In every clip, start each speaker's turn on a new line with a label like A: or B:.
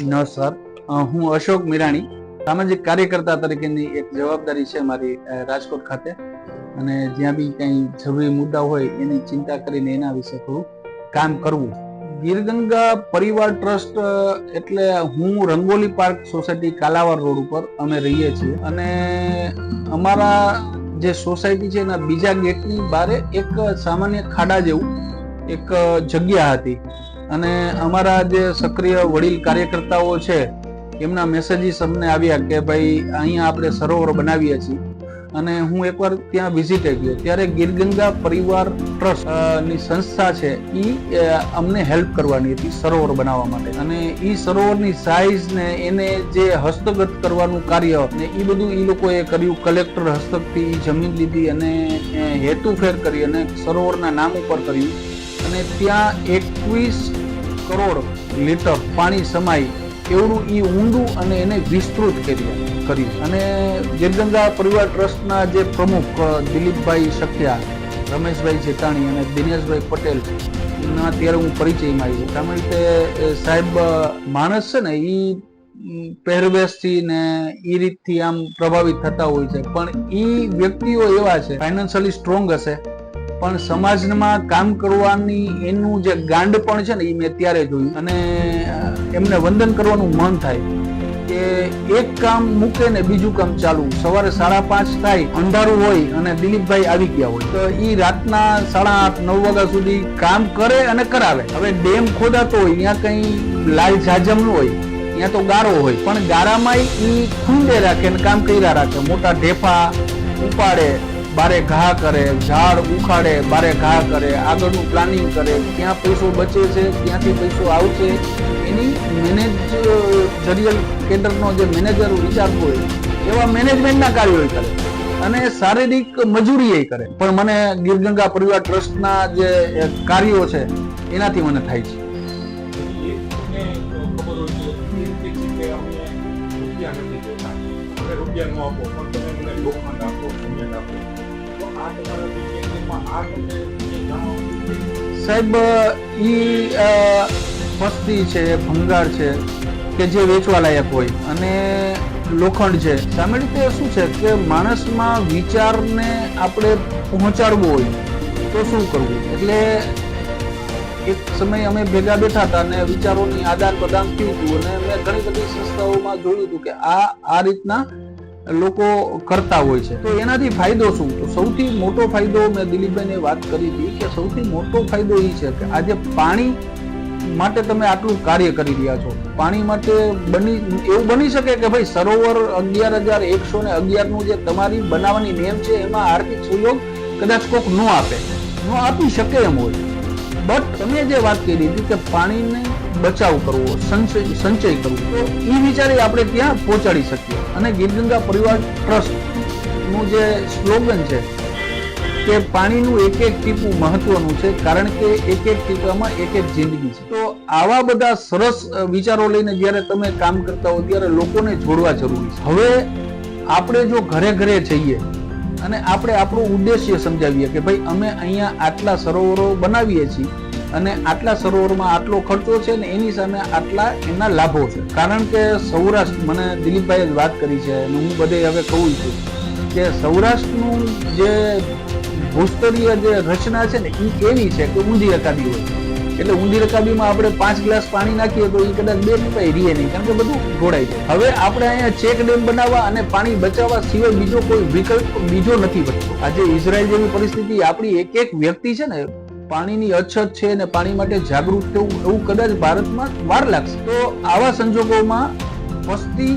A: નમસ્કાર સર. હું અશોક મીરાણી, સામાજિક કાર્યકર્તા તરીકેની એક જવાબદારી છે મારી રાજકોટ ખાતે. અને જ્યાં બી કંઈ જરૂરી મુદ્દા હોય એની ચિંતા કરીને એના વિશે થોડું કામ કરવું. ગીરગંગા પરિવાર ટ્રસ્ટ એટલે હું Rangoli park society Kalavad road ઉપર અમે રહીએ છીએ. અને અમારા જે સોસાયટી છે એના બીજા ગેટની બારે એક સામાન્ય ખાડા જેવું એક જગ્યા હતી. અને અમારા જે સક્રિય વડીલ કાર્યકર્તાઓ છે, એમના મેસેજીસ અમને આવ્યા કે ભાઈ, અહીંયા આપણે સરોવર બનાવીએ છીએ. અને હું એકવાર ત્યાં વિઝિટે ગયો ત્યારે ગીરગંગા પરિવાર ટ્રસ્ટની સંસ્થા છે એ અમને હેલ્પ કરવાની હતી સરોવર બનાવવા માટે. અને એ સરોવરની સાઇઝ ને એને જે હસ્તગત કરવાનું કાર્ય ને એ બધું એ લોકોએ કર્યું. કલેક્ટર હસ્તકથી જમીન લીધી અને હેતુ હેતુફેર કરી અને સરોવરના નામ ઉપર કર્યું. અને ત્યાં એકવીસ કરોડ લીટર પાણી સમાય એવડું એ ઊંડું અને એને વિસ્તૃત કર્યું કર્યું. અને ગીરગંગા પરિવાર ટ્રસ્ટના જે પ્રમુખ દિલીપભાઈ સખિયા, રમેશભાઈ જેતાણી અને દિનેશભાઈ પટેલ ના અત્યારે હું પરિચયમાં આવી છું કારણ કે સાહેબ માણસ છે ને એ પહેરવેશથી ને એ રીતથી આમ પ્રભાવિત થતા હોય છે. પણ એ વ્યક્તિઓ એવા છે, ફાઇનાન્શિયલી સ્ટ્રોંગ હશે પણ સમાજમાં કામ કરવાની એનું જે ગાંડ પણ છે ને એ મેં ત્યારે જોયું. અને એમને વંદન કરવાનું મન થાય કે એક કામ મૂકે ને બીજું કામ ચાલુ. સવારે સાડા પાંચ થાય, અંધારું હોય અને દિલીપભાઈ આવી ગયા હોય. તો એ રાતના સાડા આઠ, નવ વાગ્યા સુધી કામ કરે અને કરાવે. હવે ડેમ ખોદાતો હોય ત્યાં કઈ લાલ જાજમ હોય ત્યાં તો ગારો હોય. પણ ગારામાં એ ખૂંદે રાખે ને કામ કર્યા રાખે. મોટા ઢેફા ઉપાડે બારે ઘા કરે ઝાડ ઉખાડે બારે ઘા કરે આગળનું પ્લાનિંગ કરે ક્યાં પૈસો બચે છે ક્યાંથી પૈસો આવશે એની મેનેજ જરિયલ કેન્દ્રનો જે મેનેજર વિચારતો હોય એવા મેનેજમેન્ટના કાર્યો કરે અને શારીરિક મજૂરી કરે પણ મને ગીરગંગા પરિવાર ટ્રસ્ટના જે કાર્યો છે એનાથી મને થાય છે
B: રૂપિયા ન આપો
A: સાહેબ, ઈ વસ્તી છે, ભંગાર છે, કે જે વેચવા લાયક હોય, અને લોખંડ છે. સામે રીતે શું છે કે માણસમાં વિચારને આપણે પહોંચાડવો હોય, તો શું કરવું? એટલે એક સમય અમે ભેગા બેઠા હતા અને વિચારોની આદાન પ્રદાન થયું હતું, અને મેં ઘણી બધી સંસ્થાઓમાં જોયું હતું કે આ આ રીતના લોકો કરતા હોય છે. તો એનાથી ફાયદો શું? તો સૌથી મોટો ફાયદો મેં દિલીપભાઈને વાત કરી હતી કે સૌથી મોટો ફાયદો એ છે કે આજે પાણી માટે તમે આટલું કાર્ય કરી રહ્યા છો. પાણી માટે બની, એવું બની શકે કે ભાઈ સરોવર અગિયાર હજાર એકસો ને અગિયારનું જે તમારી બનાવવાની નેમ છે એમાં આર્થિક સહયોગ કદાચ કોક ન આપે. ન આપી શકે એમ હોય. બટ તમે જે વાત કરી હતી કે પાણીને બચાવ કરવો સંચય સંચય કરવો. તો એ વિચારે આપણે ત્યાં પહોંચાડી શકીએ. અને ગીરગંગા પરિવાર ટ્રસ્ટનું જે સ્લોગન છે, કે પાણીનું એક એક ટીપું મહત્વનું છે, કારણ કે એક એક ટીપામાં એક એક જિંદગી છે. તો આવા બધા સરસ વિચારો લઈને જ્યારે તમે કામ કરતા હો, ત્યારે લોકોને જોડવા જરૂરી છે. હવે આપણે જો ઘરે ઘરે જઈએ અને આપણે આપણું ઉદ્દેશ્ય સમજાવીએ કે ભાઈ, અમે અહીંયા આટલા સરોવરો બનાવીએ છીએ અને આટલા સરોવરમાં આટલો ખર્ચો છે ને એની સામે આટલા એના લાભો છે. કારણ કે સૌરાષ્ટ્ર, મને દિલીપભાઈએ જ વાત કરી છે અને હું બધે હવે કહું છું કે સૌરાષ્ટ્રનું જે ભૂસ્તરીય જે રચના છે ને એ એવી છે કે ઊંધી રકાબી હોય. એટલે ઊંધી રકાબીમાં આપણે પાંચ ગ્લાસ પાણી નાખીએ તો એ કદાચ બે રૂપિયા રીએ નહીં, કારણ કે બધું ઢોળાઈ છે. હવે આપણે અહીંયા ચેક ડેમ બનાવવા અને પાણી બચાવવા સિવાય બીજો કોઈ વિકલ્પ, બીજો નથી બચતો. આજે ઇઝરાયલ જેવી પરિસ્થિતિ આપણી એક એક વ્યક્તિ છે ને પાણીની અછત છે ને પાણી માટે જાગૃત થવું, એવું કદાચ ભારતમાં વાર લાગશે. તો આવા સંજોગોમાં વસ્તી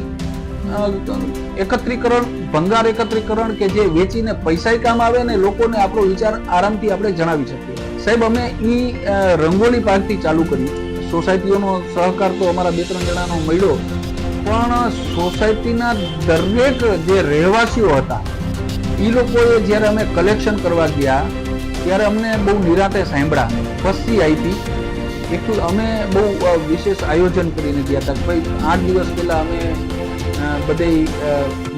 A: એકત્રીકરણ, ભંગાર એકત્રીકરણ કે જે વેચીને પૈસા કામ આવે ને લોકોને આપણો વિચાર આરામથી આપણે જણાવી શકીએ. સાહેબ, અમે એ રંગોળી પાર્કથી ચાલુ કરી. સોસાયટીઓનો સહકાર તો અમારા બે ત્રણ જણાનો મળ્યો. પણ સોસાયટીના દરેક જે રહેવાસીઓ હતા એ લોકોએ જ્યારે અમે કલેક્શન કરવા ગયા ત્યારે અમને બહુ નિરાતે સાંભળ્યા. પસ્તી આપી એક અમે બહુ વિશેષ આયોજન કરીને ગયા હતા ભાઈ, આઠ દિવસ પહેલાં અમે બધે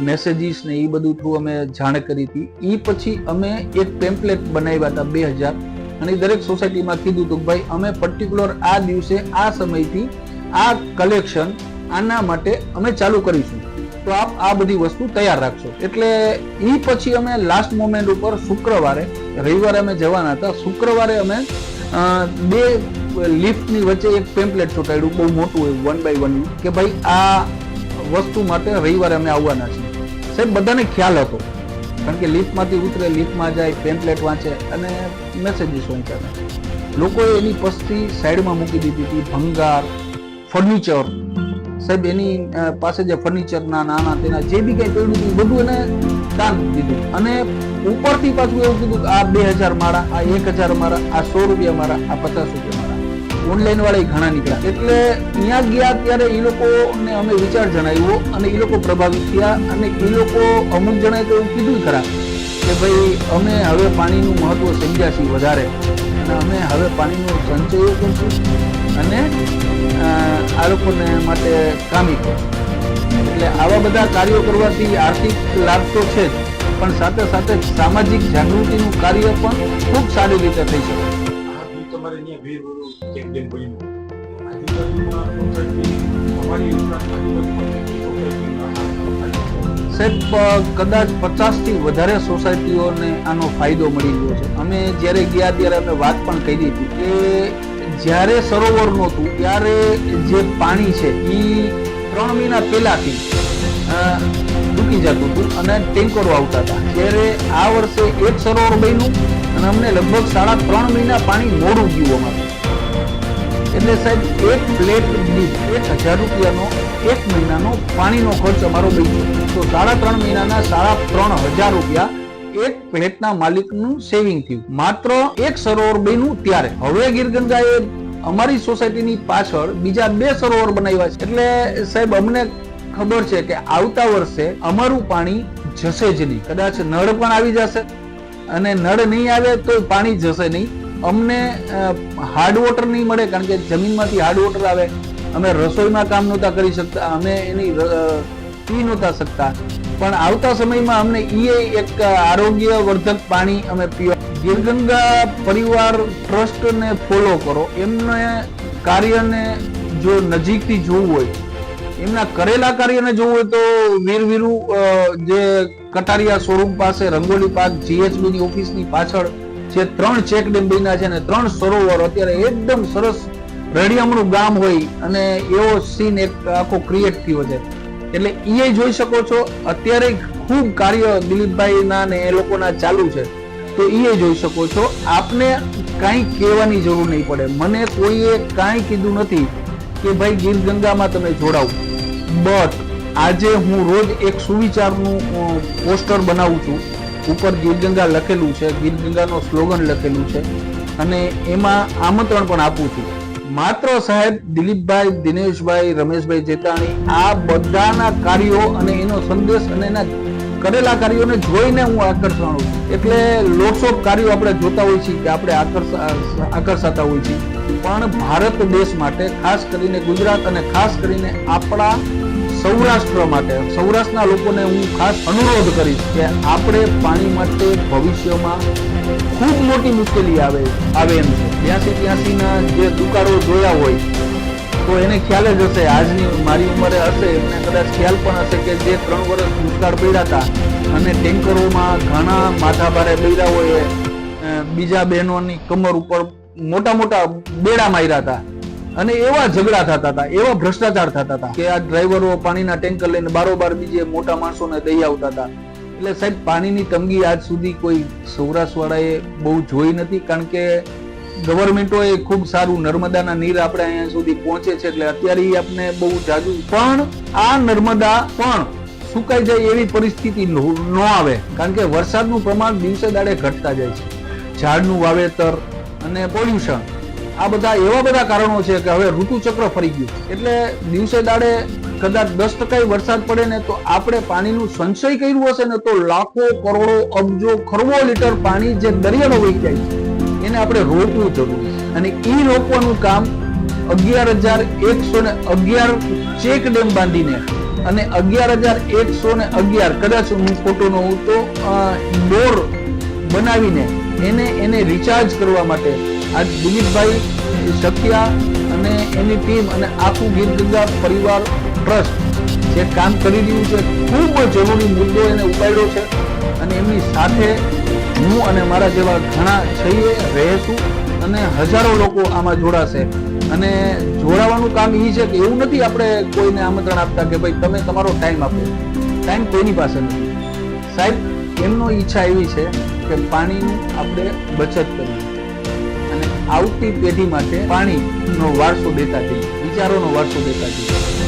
A: મેસેજીસ ને એ બધું થ્રુ અમે જાણ કરી હતી. એ પછી અમે એક ટેમ્પલેટ બનાવ્યા હતા બે હજાર. અને દરેક સોસાયટીમાં કીધું હતું ભાઈ, અમે પર્ટિક્યુલર આ દિવસે, આ સમયથી આ કલેક્શન આના માટે અમે ચાલુ કરીશું. તો આપ આ બધી વસ્તુ તૈયાર રાખશો. એટલે એ પછી અમે લાસ્ટ મોમેન્ટ ઉપર શુક્રવારે, રવિવારે અમે જવાના હતા. શુક્રવારે અમે બે લિફ્ટની વચ્ચે એક પેમ્પલેટ ચોંટાડ્યું, બહુ મોટું એવું વન બાય વન કે ભાઈ આ વસ્તુ માટે રવિવારે અમે આવવાના છીએ. સાહેબ, બધાને ખ્યાલ હતો. કારણ કે લિફ્ટમાંથી ઉતરે, લિફ્ટમાં જાય પેમ્પલેટ વાંચે અને મેસેજીસ વાંચ્યા લોકોએ એની પસ્તી સાઈડમાં મૂકી દીધી હતી, ભંગાર ફર્નિચર સાહેબ, એની પાસે જે ફર્નિચરના નાના, તેના જે બી કંઈ પડ્યું હતું બધું એને દાન દીધું. અને ઉપરથી પાછું એવું કીધું કે આ બે હજાર મારા આ એક હજાર મારા આ સો રૂપિયા મારા આ પચાસ રૂપિયા મારા ઓનલાઈન વાળા ઘણા નીકળ્યા. એટલે ત્યાં ગયા ત્યારે એ લોકોને અમે વિચાર જણાવ્યો અને એ લોકો પ્રભાવિત થયા અને એ લોકો અમુક જણાએ તો એવું કીધું ખરા કે ભાઈ, અમે હવે પાણીનું મહત્વ સમજ્યા છીએ વધારે. અને અમે હવે પાણીનો સંચય કરશું. અને આ લોકોને માટે કામી. કરે એટલે આવા બધા કાર્યો કરવાથી આર્થિક લાભ તો છે જ પણ સાથે સાથે સામાજિક જાગૃતિનું કાર્ય પણ ખૂબ સારી રીતે થઈ શકે? સાહેબ કદાચ પચાસથી વધારે સોસાયટીઓને આનો ફાયદો મળી રહ્યો છે. અમે જ્યારે ગયા ત્યારે અમે વાત પણ કરી હતી કે જ્યારે સરોવર નહોતું, ત્યારે જે પાણી છે એ ત્રણ મહિના પહેલાથી ડૂબી જતું હતું અને ટેન્કરો આવતા હતા. જ્યારે આ વર્ષે એક સરોવર બન્યું અને અમને લગભગ સાડા ત્રણ મહિના પાણી મોડું ગયું અમારું. એટલે સાહેબ, એક પ્લેટ દીઠ એક હજાર રૂપિયાનો એક મહિનાનો પાણીનો ખર્ચ અમારો બન્યો. તો સાડા ત્રણ મહિનાના સાડા ત્રણ હજાર રૂપિયા એક પ્લેટના માલિકનું સેવિંગ થયું. માત્ર એક સરોવર બન્યું ત્યારે. હવે ગીરગંગાએ અમારી સોસાયટીની પાછળ બીજા બે સરોવર બનાવ્યા છે. એટલે સાહેબ, અમને ખબર છે કે આવતા વર્ષે અમારું પાણી જશે જ નહીં. કદાચ નળ પણ આવી જશે અને નળ નહીં આવે તો પાણી જશે નહીં. અમને હાર્ડ વોટર નહીં મળે કારણ કે જમીનમાંથી હાર્ડ વોટર આવે. અમે રસોઈમાં કામ નહોતા કરી શકતા. અમે એની પી નહોતા શકતા. પણ આવતા સમયમાં અમને એ એક આરોગ્ય વર્ધક પાણી અમે પીવા ગીરગંગા પરિવાર ટ્રસ્ટને ફોલો કરો. એમને કાર્યને જો નજીકથી જોવું હોય, એમના કરેલા કાર્યને જોવું હોય તો વીર વીરુ જે કટારિયા શોરૂમ પાસે, રંગોલી પાર્ક, જીએચબીની ઓફિસની પાછળ જે ત્રણ ચેક ડેમ બન્યા છે ને ત્રણ સરોવર, અત્યારે એકદમ સરસ રેડિયમનું ગામ હોય અને એવો સીન એક આખો ક્રિએટ થયો છે. એટલે એ જોઈ શકો છો, અત્યારે ખૂબ કાર્ય દિલીપભાઈ ના એ લોકોના ચાલુ છે. તો એ જોઈ શકો છો, આપને કાંઈ કહેવાની જરૂર નહીં પડે. મને કોઈએ કાંઈ કીધું નથી કે ભાઈ ગીર ગંગામાં તમે જોડાવ બટ આજે હું રોજ એક સુવિચારનું પોસ્ટર બનાવું છું. ઉપર ગીરગંગા લખેલું છે ગીરગંગાનો સ્લોગન લખેલું છે. અને એમાં આમંત્રણ પણ આપું છું. માત્ર સાહેબ દિલીપભાઈ, દિનેશભાઈ, રમેશભાઈ જેતાણી આ બધાના કાર્યો અને એનો સંદેશ અને એના કરેલા કાર્યોને જોઈને હું આકર્ષાણું છું. એટલે લોટ્સ કાર્યો આપણે જોતા હોઈએ છીએ કે આપણે આકર્ષ આકર્ષાતા હોઈએ છીએ. પણ ભારત દેશ માટે, ખાસ કરીને ગુજરાત અને ખાસ કરીને આપણા સૌરાષ્ટ્ર માટે, સૌરાષ્ટ્રના લોકોને હું ખાસ અનુરોધ કરીશ કે આપણે પાણી માટે ભવિષ્યમાં ખૂબ મોટી મુશ્કેલી આવે આવે એમ છે. બ્યાસી ત્યાસીના જે દુકાળો જોયા હોય, તો એને ખ્યાલ જ હશે. આજની મારી ઉંમરે હશે, એમને કદાચ ખ્યાલ પણ હશે કે જે ત્રણ વર્ષ દુષ્કાળ પડ્યા હતા અને ટેન્કરોમાં ઘણા માથાભારે બૈરા હોય બીજા બહેનોની કમર ઉપર મોટા મોટા બેડા માર્યા હતા. અને એવા ઝઘડા થતા હતા, એવા ભ્રષ્ટાચાર થતા હતા કે આ ડ્રાઈવરો પાણીના ટેન્કર લઈને બારોબાર બીજે મોટા માણસોને દઈ આવતા હતા. એટલે સાહેબ, પાણીની તંગી આજ સુધી કોઈ સૌરાષ્ટ્ર વાળાએ બહુ જોઈ નથી, કારણ કે ગવર્મેન્ટોએ ખૂબ સારું નર્મદાના નીર આપણે અહીંયા સુધી પહોંચે છે એટલે અત્યારે આપણે બહુ જાજુ પણ આ નર્મદા પણ સુકાઈ જાય એવી પરિસ્થિતિ ન આવે. કારણ કે વરસાદનું પ્રમાણ દિવસે દાડે ઘટતા જાય છે. ઝાડનું વાવેતર અને પોલ્યુશન, આ બધા એવા બધા કારણો છે કે હવે ઋતુચક્ર ફરી ગયું. એટલે દિવસે દાડે કદાચ દસ ટકા વરસાદ પડે ને તો આપણે પાણીનું સંચય કર્યું હશે ને તો લાખો કરોડો અબજો ખરબો લીટર પાણી જે દરિયાનો વહી જાય છે. એને આપણે રોકવું જરૂરી અને એ રોકવાનું કામ અગિયાર હજાર એકસો ને અગિયાર ચેક ડેમ બાંધીને અને અગિયાર હજાર એકસો ને અગિયાર, કદાચ હું ખોટો ન હોઉં તો બોર બનાવીને એને એને રિચાર્જ કરવા માટે આજ દિલીપભાઈ, સખિયા અને એની ટીમ અને આખું ગીર ગંગા પરિવાર ટ્રસ્ટ જે કામ કરી રહ્યું છે. ખૂબ જરૂરી મુદ્દો એને ઉપાડ્યો છે. અને એમની સાથે હું અને મારા જેવા ઘણા છીએ, રહેશું અને હજારો લોકો આમાં જોડાશે. અને જોડાવાનું કામ એ છે કે એવું નથી આપણે કોઈને આમંત્રણ આપતા કે ભાઈ તમે તમારો ટાઈમ આપો. ટાઈમ કોઈની પાસે નથી. સાહેબ, એમનો ઈચ્છા એવી છે કે પાણીની આપણે બચત કરીએ. અને આવતી પેઢી માટે પાણીનો વારસો દેતા જઈએ, વિચારોનો વારસો દેતા જઈએ.